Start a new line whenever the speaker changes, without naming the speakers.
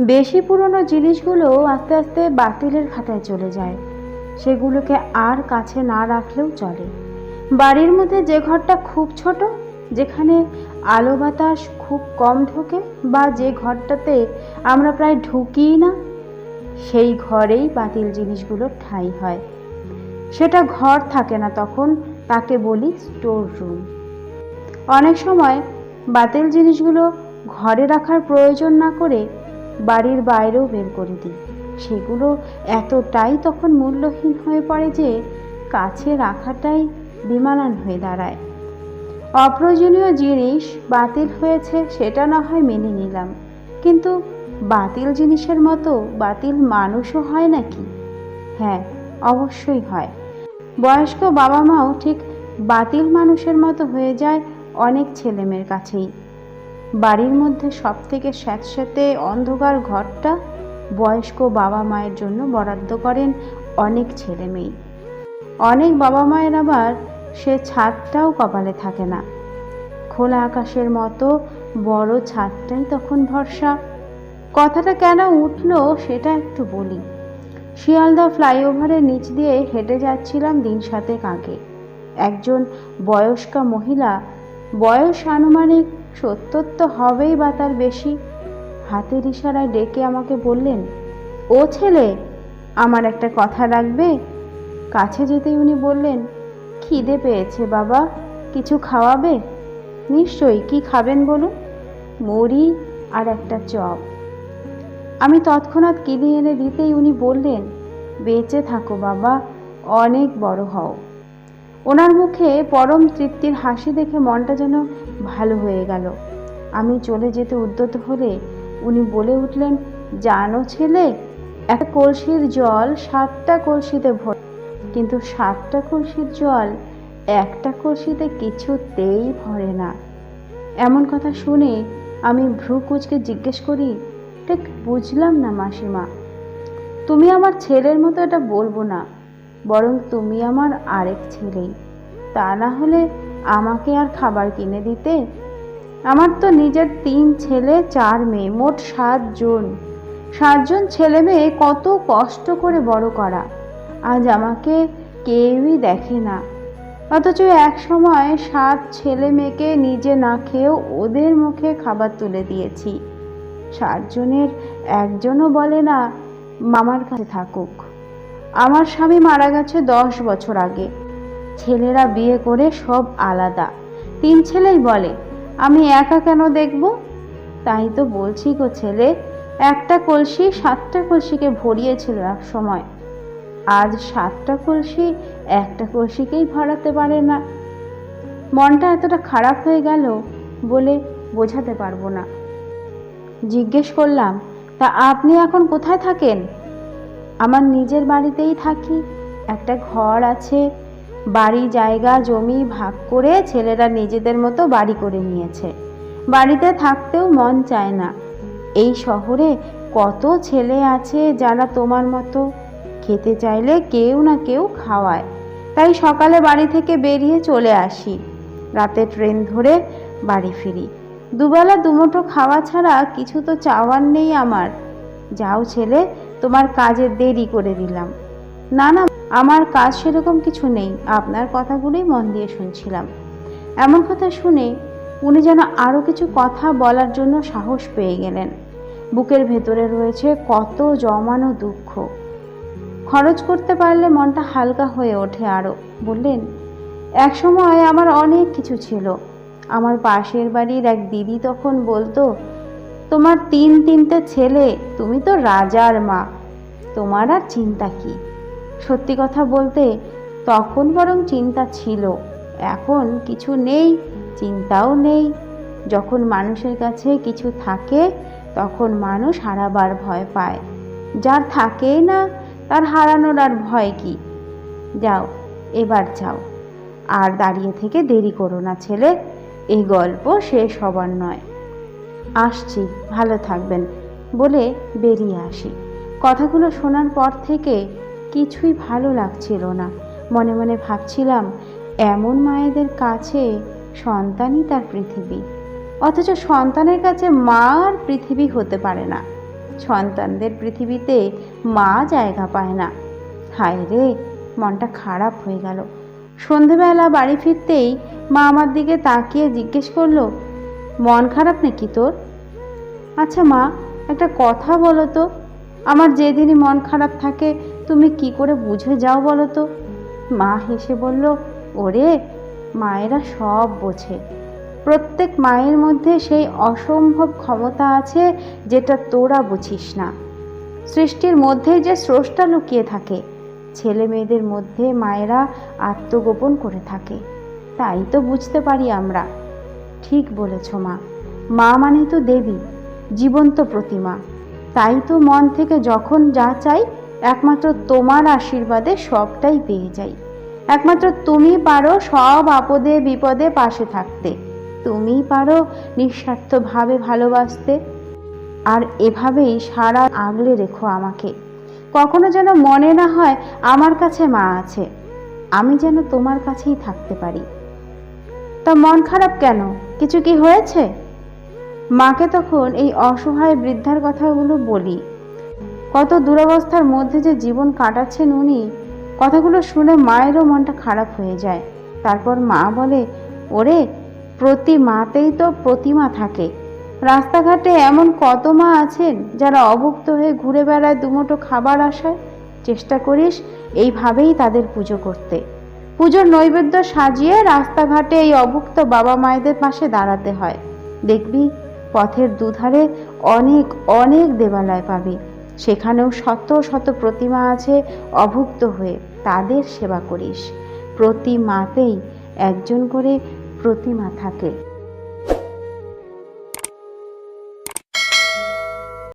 বেশি পুরনো জিনিসগুলো আস্তে আস্তে বাতিলের খাতায় চলে যায়। সেগুলোকে আর কাছে না রাখলেও চলে। বাড়ির মধ্যে যে ঘরটা খুব ছোট, যেখানে আলো বাতাস খুব কম ঢোকে বা যে ঘরটাতে আমরা প্রায় ঢুকিই না, সেই ঘরেই বাতিল জিনিসগুলোর ঠাঁই হয়। সেটা ঘর থাকে না তখন, তাকে বলি স্টোর রুম। অনেক সময় বাতিল জিনিসগুলো ঘরে রাখার প্রয়োজন না করে বাড়ির বাইরেও বের করে দিই। সেগুলো এতটাই তখন মূল্যহীন হয়ে পড়ে যে কাছে রাখাটাই বিমানান হয়ে দাঁড়ায়। অপ্রয়োজনীয় জিনিস বাতিল হয়েছে সেটা না হয় মেনে নিলাম। কিন্তু বাতিল জিনিসের মতো বাতিল মানুষও হয় নাকি? হ্যাঁ অবশ্যই হয়। বয়স্ক বাবা মাও ঠিক বাতিল মানুষের মতো হয়ে যায় অনেক ছেলেমেয়ের কাছেই। বাড়ির মধ্যে সব থেকে স্যাঁতস্যাঁতে অন্ধকার ঘরটা বয়স্ক বাবা মায়ের জন্য বরাদ্দ করেন অনেক ছেলে মেয়ে। অনেক বাবা মায়ের আবার সে ছাদটাও কপালে থাকে না। খোলা আকাশের মতো বড় ছাদটাই তখন ভরসা। কথাটা কেন উঠল সেটা একটু বলি। শিয়ালদা ফ্লাইওভারের নিচ দিয়ে হেঁটে যাচ্ছিলাম দিন সাতেক আগে। একজন বয়স্কা মহিলা বয়স আনুমানিক সত্তর তো হবেই বা তার বেশি? হাতের ইশারায় ডেকে আমাকে বললেন, ও ছেলে, আমার একটা কথা রাখবে? কাছে যেতেই উনি বললেন, খিদে পেয়েছে বাবা, কিছু খাওয়াবে? নিশ্চয়ই, কি খাবেন বলুন? মুড়ি আর একটা চপ। আমি তৎক্ষণাৎ কিনে এনে দিতেই উনি বললেন, বেঁচে থাকো বাবা, অনেক বড় হও। ওনার মুখে পরম তৃপ্তির হাসি দেখে মনটা যেন ভালো হয়ে গেল। আমি চলে যেতে উদ্যত হলে উনি বলে উঠলেন, জানো ছেলে, একটা কলসির জল সাতটা কলসিতে ভর কিন্তু সাতটা কলসির জল একটা কলসিতে কিছুতেই ভরে না। এমন কথা শুনে আমি ভ্রু কুচকে জিজ্ঞেস করি, ঠিক বুঝলাম না মাসিমা, তুমি আমার ছেলের মতো এটা বলব না, বরং তুমি আমার আরেক ছেলেই তা না হলে আমাকে আর খাবার কিনে দিতে? আমার তো নিজের তিন ছেলে, চার মেয়ে, মোট সাতজন সাতজন ছেলে মেয়ে কত কষ্ট করে বড় করা। আজ আমাকে কেউই দেখে না। অথচ এক সময় সাত ছেলে মেয়েকে নিজে না খেয়েও ওদের মুখে খাবার তুলে দিয়েছি। সাতজনের একজনও বলে না, মামার কাছে থাকুক। আমার স্বামী মারা গেছে দশ বছর আগে। ছেলেরা বিয়ে করে সব আলাদা। তিন ছেলেই বলে, আমি একা কেন দেখব? তাই তো বলছি গো ছেলে, একটা কলসি সাতটা কলসিকে ভরিয়েছিল এক সময়। আজ সাতটা কলসি একটা কলসিকেই ভরাতে পারে না। মনটা এতটা খারাপ হয়ে গেল বলে বোঝাতে পারব না। জিজ্ঞেস করলাম, তা আপনি এখন কোথায় থাকেন? আমার নিজের বাড়িতেই থাকি। একটা ঘর আছে বাড়ি জায়গা, জমি ভাগ করে ছেলেরা নিজেদের মতো বাড়ি করে নিয়েছে। বাড়িতে থাকতেও মন চায় না। এই শহরে কত ছেলে আছে যারা তোমার মতো খেতে চাইলে কেউ না কেউ খাওয়ায়। তাই সকালে বাড়ি থেকে বেরিয়ে চলে আসি। রাতে ট্রেন ধরে বাড়ি ফিরি। দুবেলা দুমুঠো খাওয়া ছাড়া কিছু তো চাওয়ার নেই আমার। যাও ছেলে, তোমার কাজে দেরি করে দিলাম। না না আমার কাজ সেরকম কিছু নেই, আপনার কথাগুলোই মন দিয়ে শুনছিলাম। এমন কথা শুনে উনি যেন আরও কিছু কথা বলার জন্য সাহস পেয়ে গেলেন। বুকের ভেতরে রয়েছে কত জমানো দুঃখ। খরচ করতে পারলে মনটা হালকা হয়ে ওঠে আরও। বললেন, এক সময় আমার অনেক কিছু ছিল। আমার পাশের বাড়ির এক দিদি তখন বলতো, তোমার তিন তিনটে ছেলে, তুমি তো রাজার মা। তোমার আর চিন্তা কি সত্যি কথা বলতে তখন বরং চিন্তা ছিল। এখন কিছু নেই, চিন্তাও নেই। যখন মানুষের কাছে কিছু থাকে, তখন মানুষ হারাবার ভয় পায়। যার থাকেই না, তার হারানোর আর ভয় কি? যাও, এবার যাও। আর দাঁড়িয়ে থেকে দেরি করো না ছেলে এই গল্প শেষ হবার নয়। আসছি, ভালো থাকবেন বলে বেরিয়ে আসি। কথাগুলো শোনার পর থেকে কিছুই ভালো লাগছিল না। মনে মনে ভাবছিলাম, এমন মায়েদের কাছে সন্তানই তার পৃথিবী। অথচ সন্তানের কাছে মা আর পৃথিবী হতে পারে না। সন্তানদের পৃথিবীতে মা জায়গা পায় না। হায় রে, মনটা খারাপ হয়ে গেল। সন্ধেবেলা বাড়ি ফিরতেই মা আমার দিকে তাকিয়ে জিজ্ঞেস করল, মন খারাপ নাকি তোর? আচ্ছা মা, একটা কথা বলো তো। আমার যেদিনই মন খারাপ থাকে তুমি কি করে বুঝে যাও বলো তো? মা হেসে বলল, ওরে, মায়েরা সব বোঝে। প্রত্যেক মায়ের মধ্যে সেই অসম্ভব ক্ষমতা আছে যেটা তোরা বুঝিস না। সৃষ্টির মধ্যে যে স্রষ্টা লুকিয়ে থাকে ছেলে মেয়েদের মধ্যে মায়েরা আত্মগোপন করে থাকে। তাই তো বুঝতে পারি আমরা। ঠিক বলেছ মা। মা মানে তো দেবী, জীবন্ত প্রতিমা। তাই তো মন থেকে যখন যা চাই একমাত্র তোমার আশীর্বাদে সবটাই পেয়ে যাই। একমাত্র তুমি পারো সব আপদে বিপদে পাশে থাকতে। তুমি পারো নিঃস্বার্থভাবে ভালোবাসতে। আর এভাবেই সারা আগলে রেখো আমাকে। কখনো যেন মনে না হয় আমার কাছে মা আছে। আমি যেন তোমার কাছেই থাকতে পারি। তা মন খারাপ কেন? কিছু কি হয়েছে? মাকে তখন এই অসহায় বৃদ্ধার কথাগুলো বলি। কত দুরবস্থার মধ্যে যে জীবন কাটাচ্ছেন উনি, কথাগুলো শুনে মায়েরও মনটা খারাপ হয়ে যায়। তারপর মা বলে, ওরে, প্রতি মাতেই তো প্রতিমা থাকে। রাস্তাঘাটে এমন কত মা আছেন যারা অভুক্ত হয়ে ঘুরে বেড়ায় দুমুঠো খাবার আসায় চেষ্টা করিস এইভাবেই তাদের পুজো করতে। পুজোর নৈবেদ্য সাজিয়ে রাস্তাঘাটে এই অভুক্ত বাবা মায়েদের পাশে দাঁড়াতে হয়। দেখবি, পথের দুধারে অনেক অনেক দেবালয় পাবি। সেখানেও শত শত প্রতিমা আছে, অভুক্ত হয়ে তাদের সেবা করিস। প্রতিমাতেই একজন করে প্রতিমা থাকে।